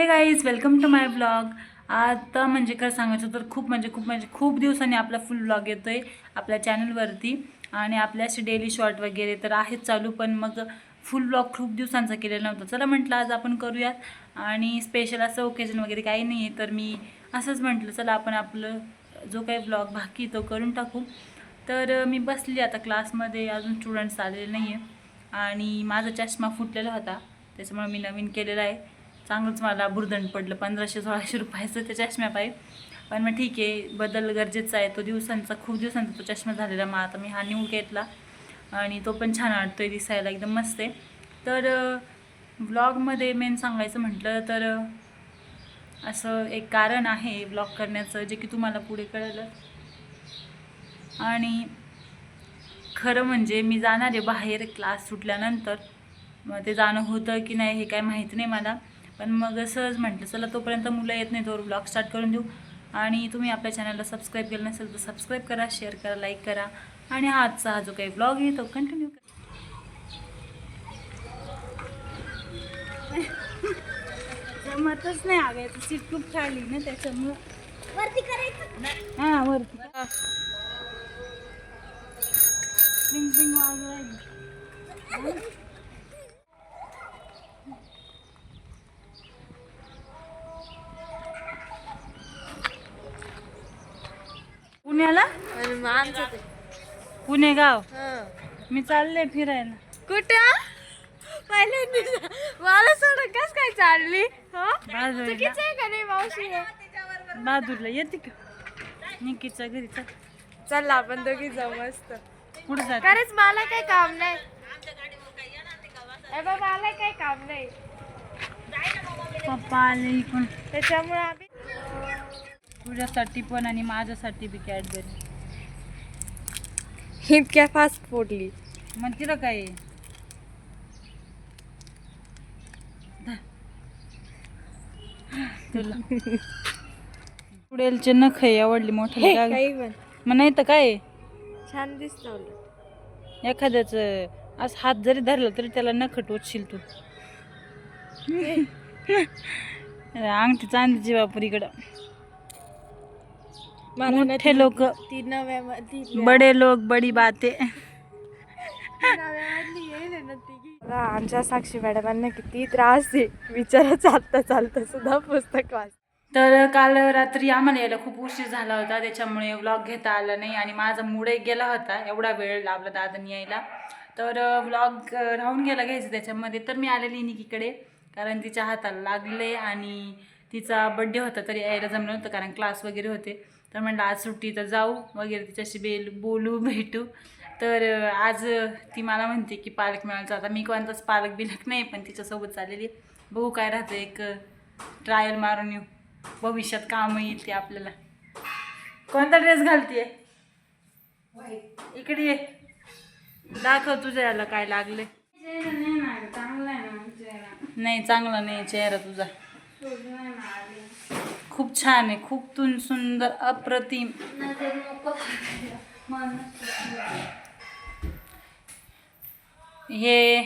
Hey guys welcome to my blog आता म्हणजे काय सांगायचं तर खूप म्हणजे खूप म्हणजे खूप दिवसांनी आपला फुल ब्लॉग येतो आहे आपल्या चॅनलवरती आणि आपल्या असे डेली शॉर्ट वगैरे तर आहेत चालू पण मग फुल ब्लॉग खूप दिवसांचा केलेला नव्हता. चला म्हटलं आज आपण करूयात. आणि स्पेशल असं ओकेजन वगैरे काही नाही आहे तर मी असंच म्हटलं चला आपण आपलं जो काही ब्लॉग बाकी तो करून टाकू. तर मी बसली आता क्लासमध्ये अजून स्टुडंट्स आलेले नाही आहे आणि माझा चष्मा फुटलेला होता त्याच्यामुळे मी नवीन केलेला आहे. चांगलंच मला बुरदंड पडलं. पंधराशे सोळाशे रुपयाचं त्या पाहिजे पण मग ठीक आहे बदल गरजेचा आहे. तो दिवसांचा खूप दिवसांचा तो चष्मा झालेला मग आता मी हा न्यू घेतला आणि तो पण छान वाटतोय दिसायला एकदम मस्त आहे. तर ब्लॉगमध्ये मेन सांगायचं म्हटलं तर असं एक कारण आहे ब्लॉग करण्याचं जे की तुम्हाला पुढे कळलं. आणि खरं म्हणजे मी जाणार आहे बाहेर क्लास सुटल्यानंतर. मग ते जाणं होतं की नाही हे काय माहीत नाही मला. पण मग सहज म्हटलं चला तोपर्यंत मुलं येत नाही तोवर ब्लॉग स्टार्ट करून देऊ. आणि तुम्ही आपल्या चॅनलला सबस्क्राईब केलं नसेल तर सबस्क्राईब करा शेअर करा लाईक करा. आणि हा आजचा हा जो काही ब्लॉग आहे तो कंटिन्यू करा. जमतच नाही आगायचं सीट खूप खाली ना त्याच्यामुळं. वरती करायचं? हा वरती. पिंग पिंग वाजवायला. पुण्याला? पुणे गाव मी चालले फिरायला. कुठं? पहिल्यांदा मला सोडून कस काय चालली? बाजूला चुकीचं आहे का नाही मावशी बहादूरला. येते का. निकीच्या घरी चल. चल आपण दोघी जाऊ मस्त. पुढे जात? खरंच मला काही काम नाही. ए बाबा मला काही काम नाही. पप्पा आले इकडून. त्याच्यामुळे आम्ही तुझ्यासाठी पण आणि माझ्यासाठी बी कॅडबरी. इतक्या फास्ट फोडली. मग तिला काय पुढेलचे नख आहे आवडली मोठे काही पण. मग नाही तर काय? छान दिसत एखाद्याच असं हात जरी धरला तरी त्याला नख टोचशील तू. अंगठी चांदीची वापर इकडं. मोठे लोक. ती नव्या मधली बडे लोक बडी बाते. आमच्या साक्षी मॅडमांना किती त्रास आहे. विचारा चालता चालता सुद्धा पुस्तक वाच तर काल रात्री आम्हाला यायला खूप उशीर झाला होता. त्याच्यामुळे व्लॉग घेता आला नाही आणि माझा मूडही गेला होता. एवढा वेळ लावला दादानी यायला. तर व्लॉग राहून गेला घ्यायचं त्याच्यामध्ये. तर मी आलेली निकीकडे. कारण तिच्या हाताला लागले आणि तिचा बड्डे होता तरी यायला जमलं नव्हतं. कारण क्लास वगैरे होते. तर म्हणलं आज सुट्टी तर जाऊ. वगैरे तिच्याशी बेल बोलू भेटू. तर आज ती मला म्हणते की पालक मिळायचा आता मी कोणताच पालक बिलक नाही पण तिच्यासोबत चाललेली. बघू काय राहतं एक ट्रायल मारून येऊ. भविष्यात काम येईल ते आपल्याला. कोणता ड्रेस घालतीये? इकडे ये. दाखव तुझ्या याला काय लागले नाही चांगला नाही चेहरा तुझा. खूप छान आहे खूप तुन सुंदर अप्रतिम. हे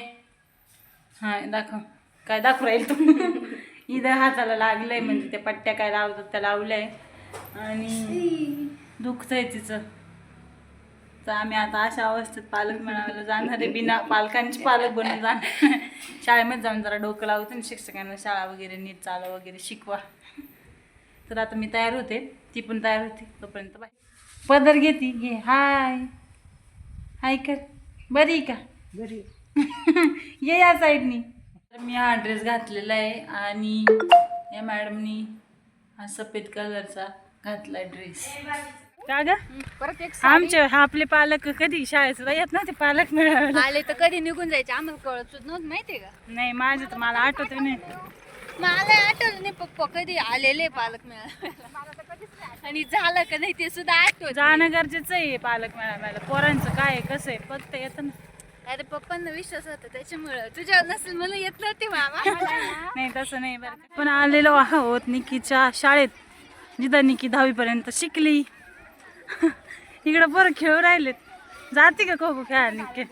हा दाखव. काय दाखवू राहील तू? इथं हाताला लागलंय म्हणजे त्या पट्ट्या काय लावतात त्या लावलंय आणि दुखतंय तिचं. तर आम्ही आता अशा अवस्थेत पालक मिळायला जाणार आहे. बिना पालकांची पालक बनून जाणार. शाळेमध्ये जाऊन जरा डोकं लावतो आणि शिक्षकांना शाळा वगैरे नीट चालू वगैरे शिकवा. तर आता मी तयार होते. ती पण तयार होती तोपर्यंत बाय. पदर घेती. घे. हाय. हाय कर. बरी का? बरी ये या साईडनी. तर मी हा ड्रेस घातलेला आहे आणि या मॅडमनी हा सफेद कलरचा घातलाय ड्रेस. का ग? परत एक आमचे हा आपले पालक कधी शाळेत सुद्धा येत नव्हते पालक मिळावे आले तर कधी निघून जायचे आम्हाला कळत नव्हतं माहितीये का? नाही माझं तर मला आठवत नाही. मला आठवलं नाही पप्पा कधी आलेले पालक मिळाला आणि झालं का नाही ते सुद्धा आठवत जाणं गरजेचं आहे पालक मिळायला पोरांचं काय कसं आहे फक्त येतं ना. अरे पप्पांना विश्वास होता त्याच्यामुळं. तुझ्यावर नसेल मला येत नव्हती मामा. नाही तसं नाही बरं. पण आलेलो आहोत निकीच्या शाळेत. जिथं निकी दहावीपर्यंत शिकली. इकडं बरं खेळू राहिलेत. जाते का खो खो खेळायला निके?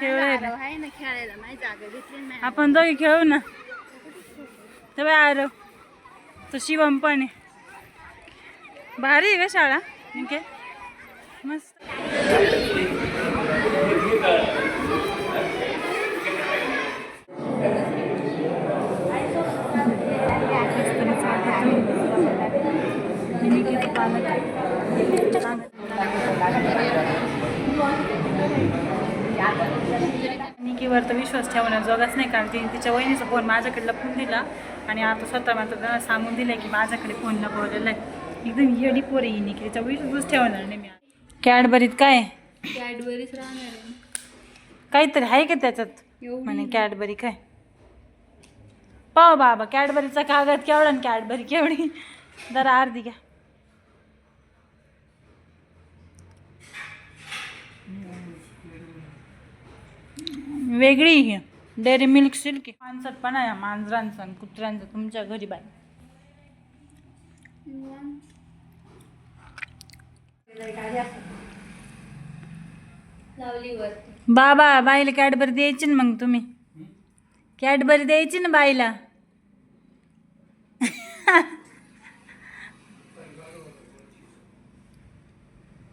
खेळू राहिले आहे ना खेळायला माझी जागा घेतली नाही आपण दोघी खेळू ना. तेव्हा आरव तो शिवम पण आहे. भारी आहे का शाळा. आहे मस्त. निकीवर तर विश्वास ठेवण्यात जोगाच नाही कारण तिने तिच्या वहिनीचा फोन माझ्याकडे लपून दिला आणि आता स्वतः मात्र त्यांना सांगून दिलं की माझ्याकडे फोन लपवलेला आहे. एकदम येडी पोरी ही निकी तिच्या विश्वासच ठेवणार नाही मी कॅडबरीत काय? आहे? कॅडबरीच राहणार आहे. काहीतरी आहे का त्याच्यात? म्हणे कॅडबरी काय? पाव बाबा कॅडबरीचा कागद केवढा आणि कॅडबरी केवढी? जरा अर्धी घ्या. वेगळी ही डेअरी मिल्क सिल्क माणसात पण आहे मांजरांचं आणि कुत्र्यांचा. तुमच्या घरी बाय बाबा बाईला कॅडबरी द्यायची ना मग तुम्ही. कॅडबरी द्यायची ना बाईला.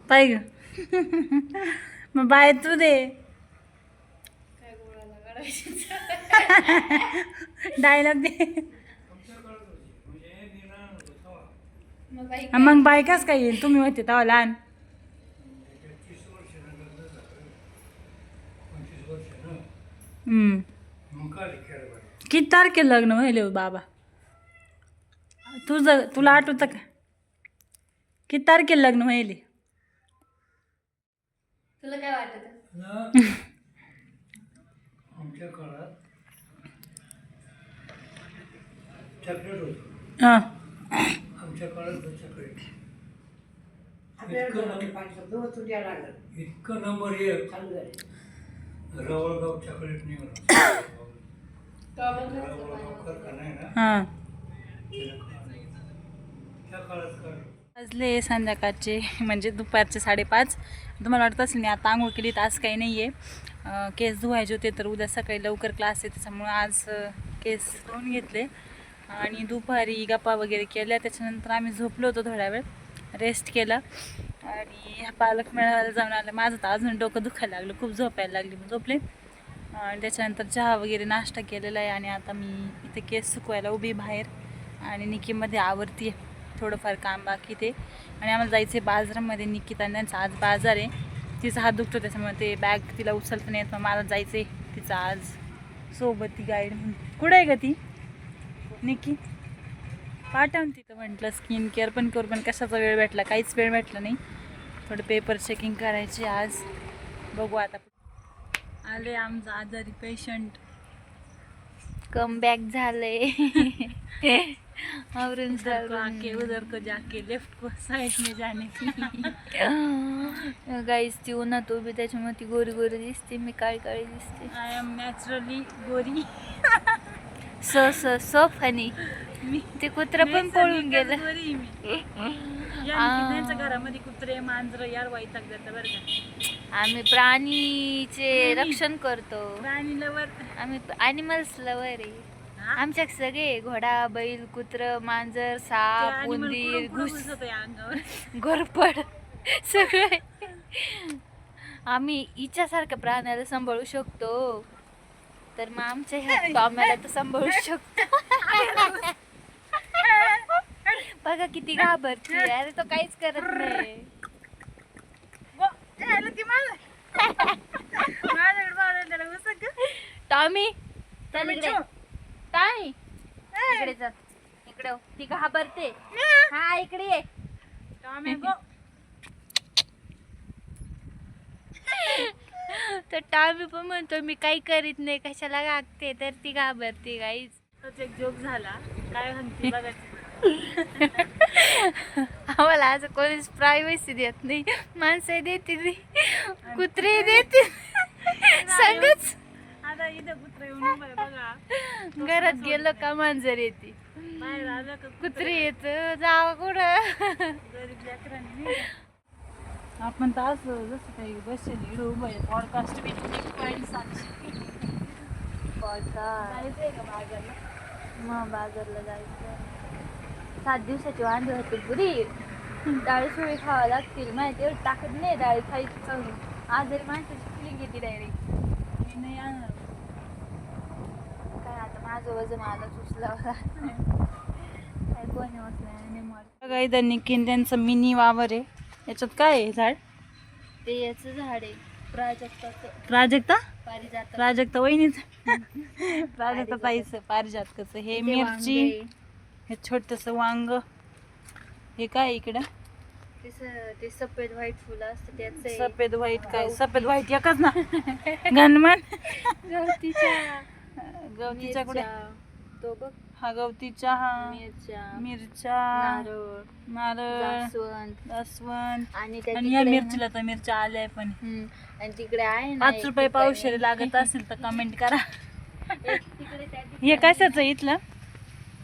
पाय ग. मग बाय तू दे. डायलॉग दे. मग बाई मग बाय कस काय येईल? तुम्ही होते तेव्हा लहान. हम्म. किती तारखेला लग्न व्हायले हो बाबा? तुझं तुला आठवतं का? किती तारखेला लग्न व्हायले? तुला काय वाटत? आमच्या काळात चॉकलेट होतं? हां. आमच्या काळात होतं चॉकलेट इतकं नंबर- इतकं नंबर एक रवळगाव चॉकलेट निघालं हां. वाजले संध्याकाळचे म्हणजे दुपारचे साडेपाच. तुम्हाला वाटत असेल मी आता आंघोळ केली तर आज काही नाही आहे केस धुवायचे होते तर उद्या सकाळी लवकर क्लास आहे त्याच्यामुळे आज केस धुवून घेतले. आणि दुपारी गप्पा वगैरे केल्या. त्याच्यानंतर आम्ही झोपलो होतो थोड्या वेळ रेस्ट केला. आणि ह्या पालक मेळाव्याला जाऊन आलं. माझं तर अजून डोकं दुखायला लागलं खूप झोपायला लागली मग झोपले. आणि त्याच्यानंतर चहा वगैरे नाश्ता केलेला आहे. आणि आता मी इथे केस सुकवायला उभी बाहेर. आणि निकीमध्ये आवडती थोडंफार काम बाकी ते. आणि आम्हाला जायचं आहे बाजारामध्ये. निकिता त्यांचा आज बाजार आहे. तिचा हात दुखतो त्याच्यामुळे ते बॅग तिला उचलता नाही येत. मग मला जायचं आहे तिचं आज. सोबत ती गाईड म्हणून. कुठं आहे का ती? निकी? पाठवून तिथं म्हटलं स्किन केअर पण करू पण कशाचा वेळ भेटला? काहीच वेळ भेटला नाही. थोडं पेपर चेकिंग करायचे आज. बघू आता. आले आमचा आजारी पेशंट कम बॅक झालंय. उधर को आके उधर को जाके लेफ्ट को साइड में जाने की गाईस ती उन्हात उभी त्याच्यामुळे ती गोरी गोरी दिसते मी काळी काळी दिसते. आय एम नॅचरली गोरी. स स स फनी मी ते कुत्र पण पळून गेलं. गोरी मी. त्यांच्या घरामध्ये कुत्रे मांजर यार वैताग जातं बरं का. आम्ही प्राणीचे रक्षण करतो. प्राणी लवर आम्ही ॲनिमल्स लवर आहे. आमच्या सगळे घोडा बैल कुत्र मांजर साप उंदीर घुस घोरपड सगळे. आम्ही हिच्यासारख्या प्राण्याला सांभाळू शकतो. तर मग आमच्या ह्या टॉम्याला तर सांभाळू शकतो. बघा किती घाबरती अरे तो काहीच करत नाही. टॉमी चल टॉमी इकडे चल इकडे हो. ती घाबरते? हा इकडे ये. तर टॉमी पण म्हणतो मी काही करीत नाही. कशाला गागते? तर ती घाबरते काहीच तोच एक जोक झाला. काय बघायचं. आम्हाला असं कोणीच प्रायव्हसी देत नाही. माणसं देते कुत्रे देते सगळंच आता इथं कुत्रा येऊन उभा आहे बघा. घरात गेलं का मांजर येते. बाहेर आलं का कुत्रे? येत जावा कुठं? गरीब लेकरांनी नाही का? आपण तर असं जसं काही बसेल इकडं उभं आहे. पॉडकास्ट बी पॉईंट सातशे जायचंय का बाजारला? मग बाजारला जायचं. सात दिवसाची वांदे होते बुरी डाळी शिळी खावा लागतील. माहिती एवढी टाकत नाही डाळी खायची चालू आजारी माणसाची फिलिंग येते डायरेक्ट मी नाही आणणार उचलावं काय कोणी उचलं इथं निकीन त्यांचं मिनी वावर आहे. याच्यात काय आहे झाड? ते याचं झाड आहे. प्राजक्ताचं. प्राजक्ता? पारिजात प्राजक्ता वहिनीच? प्राजक्ता ताईचं पारिजातकाचं. हे मिरची हे छोटस वांग. हे काय इकडं? ते सफेद व्हाईट फुलं असतं त्याचं. सफेद व्हाईट काय? सफेद व्हाईट एकच ना. गणमन? गवतीच्या मिरच्या, तो बघ हा गवतीच्या हा. मिरच्या मिरच्या नारळ नारळ जास्वंद. आणि त्या आणि या तिकडे मिरचीला तर मिरच्या आल्या पण. हम्म. आणि तिकडे आहे ना पाच एक रुपये पावशेर लागत असेल तर कमेंट करा. एक तिकडे त्या ठिकाणी- हे कशाचं आहे इथलं?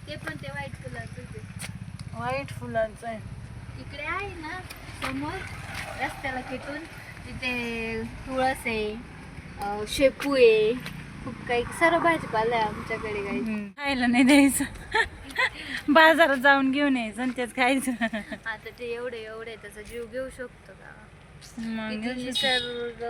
ते पण ते व्हाईट कलरचं व्हाईट फुलांचं आहे. इकडे आहे ना समोर रस्त्याला खेटून तिथे तुळस आहे अं, शेपू आहे. खूप काही सर्व भाजीपाला आहे आमच्याकडे काही. खायला नाही द्यायचं. बाजारात जाऊन घेऊन यायचं आणि तेच खायचं. आता ते एवढे एवढे त्याचा जीव घेऊ शकतो का? मग किती निसर्ग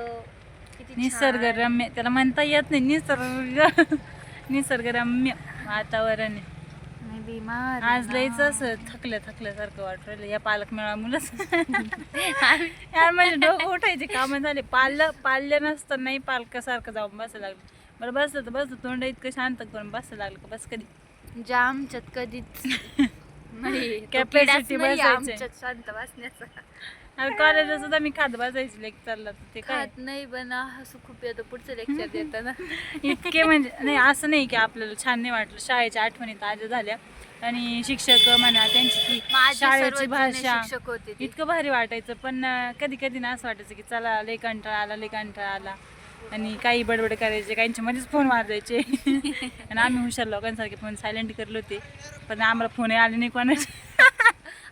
किती छान. निसर्गरम्य त्याला म्हणता येत नाही निसर्ग. निसर्गरम्य वातावरण आहे. मी बिमार आज लयच असं थकल्या थकल्यासारखं वाटू राहिलं या पालक मेळा मुलंच. यार म्हणजे डोकं उठायचे कामं झाले. पाल्लं पाल्य नसतं नाही पालकासारखं जाऊन बसायला लागलं. बरं बसलं तर बसलं तोंड इतकं शांत करून बसायला लागलं का? बस कधी? जामच्यात कधीच नाही. तो Capacity किडाच नाही बसायचे. आमच्यात शांत बसण्याचा. कॉलेजला सुद्धा मी खात बसायची लेक्चरला तर ते काय? खात नाही पण हसू खूप येतं पुढचं लेक्चर देताना. इतके म्हणजे नाही असं नाही की आपल्याला छान नाही वाटलं. शाळेच्या आठवणी ताज्या झाल्या. आणि शिक्षक म्हणा त्यांची ती माझे शाळेची सर्व भाषा शिक्षक होते ते. इतकं भारी वाटायचं. पण कधी कधी ना असं वाटायचं की चला लय कंटाळा आला लय कंटाळा आला. आणि काही बडबड करायचे काहींच्या मध्येच फोन वाजायचे आणि आम्ही हुशार लोकांसारखे फोन सायलेंट करले होते. पण आम्हाला फोन आले नाही कोणाचे.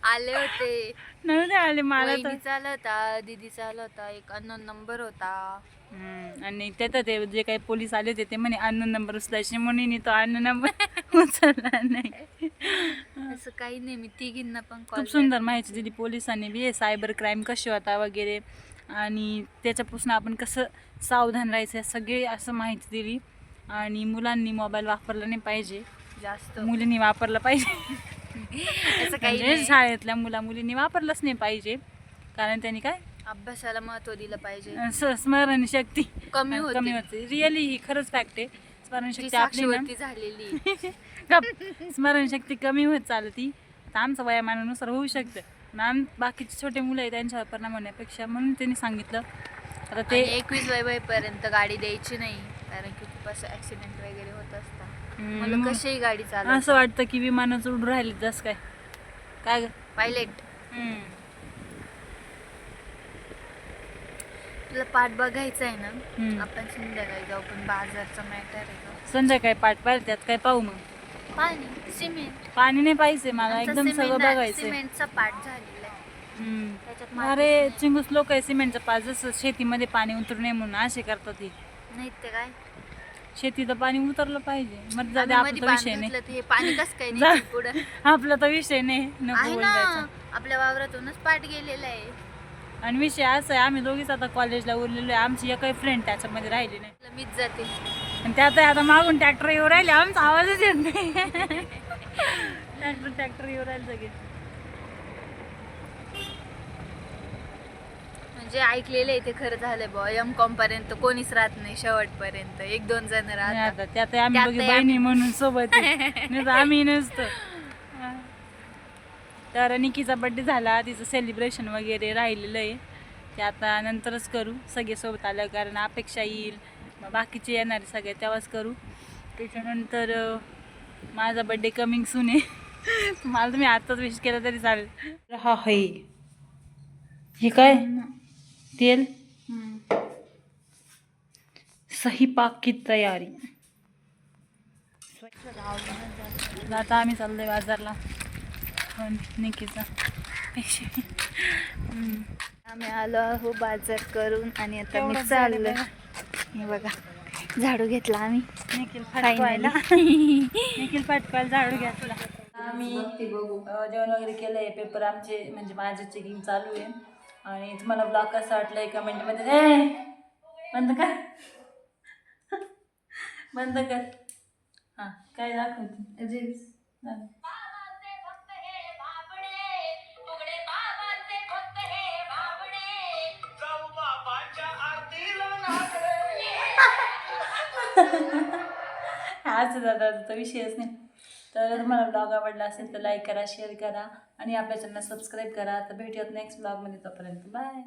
आले होते. नव्हते आले मला तर. वहिनीचा आला होता दीदीचा आला होता एक अननोन नंबर होता. हम्म, आणि त्यात ते जे काही पोलीस आले होते ते म्हणे अन्न नंबर उचलायचे. म्हणून तो अन्न नंबर उचलला नाही. असं काही नाही मी तिघींना पण कॉल खूप सुंदर माहिती दिली पोलिसांनी बी. सायबर क्राईम कसे होता वगैरे. आणि त्याच्यापासून आपण कसं सावधान राहायचं सगळे असं माहिती दिली. आणि मुलांनी मोबाईल वापरला नाही पाहिजे. जास्त. मुलींनी वापरला पाहिजे. असं काही म्हणजे. शाळेतल्या मुला मुलींनी वापरलंच नाही पाहिजे. कारण त्यांनी काय? अभ्यासाला महत्त्व दिलं पाहिजे. स- स्मरणशक्ती. कमी. कमी होते. रिअली ही खरंच फॅक्ट आहे. स्मरणशक्ती आपली झालेली. स्मरणशक्ती कमी होत चालती. आता आमचं वयामानानुसार होऊ शकतं. आम बाकीचे छोटे मुलं आहे त्यांच्यावर परिणाम होण्यापेक्षा म्हणून त्यांनी सांगितलं. आता ते एकवीस वय पर्यंत गाडी द्यायची नाही कारण की खूप असं ऍक्सिडेंट वगैरे होत असतात हम्म, मला मग कशीही गाडी चालव असं वाटतं की विमानच उडून राहिले जस काय? काय ग? पायलट. तुला पाठ बघायचा आहे हम्म. ना आपण संध्याकाळी जाऊ पण बाजारचा मॅटर आहे संध्याकाळी पाठ पाहिजे त्यात काय पाहू मग? पाणी सिमेंट. पाणी नाही पाहिजे मला एकदम सगळं बघायचंय. सिमेंटचा पाठ झालेला आहे. हम्म. त्याच्यात माती अरे चिंगूस लोक आहे सिमेंटचं पाच जसं शेतीमध्ये पाणी उतरू नये म्हणून असे करतात ते. नाही ते काय? शेतीचं पाणी उतरलं पाहिजे. मग जाऊ दे, आम्ही आपला मध्ये तर बांध विषय नाही. घेतलं तर हे पाणी कसं काय जा. नाही पुढं? आपला तर विषय नाही. नको आहे बोलायचं. ना आपल्या वावरातूनच पाठ गेलेला आहे. आणि विषय असा आहे आम्ही दोघीच आता कॉलेजला उरलेलो आहे. आमची एकही फ्रेंड त्याच्यामध्ये राहिली नाही. मीच जाते. आणि त्यात आता मागून ट्रॅक्टर येऊ राहिले आमचा आवाजच येत नाही. ट्रॅक्टर ट्रॅक्टर येऊ राहिले सगळे. म्हणजे ऐकलेलं ते खरं झालंय बुवा एम कॉम पर्यंत कोणीच राहत नाही शेवटपर्यंत एक दोन जण राहतात. आता त्यात आम्ही दोघी बहिणी म्हणून सोबत आहे. नाही तर आम्ही नसतो. तर निकीचा बड्डे झाला तिचं सेलिब्रेशन वगैरे राहिलेलं आहे. ते आता नंतरच करू सगळे सोबत आलं कारण अपेक्षा येईल. मग बाकीचे येणारे सगळे तेव्हाच करू. त्याच्यानंतर माझा बड्डे कमिंग सून आहे. मला तुम्ही आताच विश केलं तरी चालेल. हा है. हे काय? तेल? सही पाक की तयारी. आता आम्ही चाललोय बाजारला. पण निकीचा. आम्ही आलो आहो बाजार करून आणि आता मी चाललोय हे बघा झाडू घेतला आम्ही. निखिल. फटकवायला निखिल फटकवायला झाडू घेतला आम्ही जेवण वगैरे केलं आहे पेपर आमचे म्हणजे माझे चेकिंग चालू आहे. आणि तुम्हाला ब्लॉग कसा वाटला आहे कमेंटमध्ये ए बंद कर. बंद कर. हां काय दाखवते? दाखव. असं दादा तो विषयच नाही. तर तुम्हाला ब्लॉग आवडला असेल तर लाईक करा शेअर करा आणि आपल्या चॅनल सबस्क्राईब करा. तर भेटूयात नेक्स्ट ब्लॉगमध्ये तोपर्यंत. बाय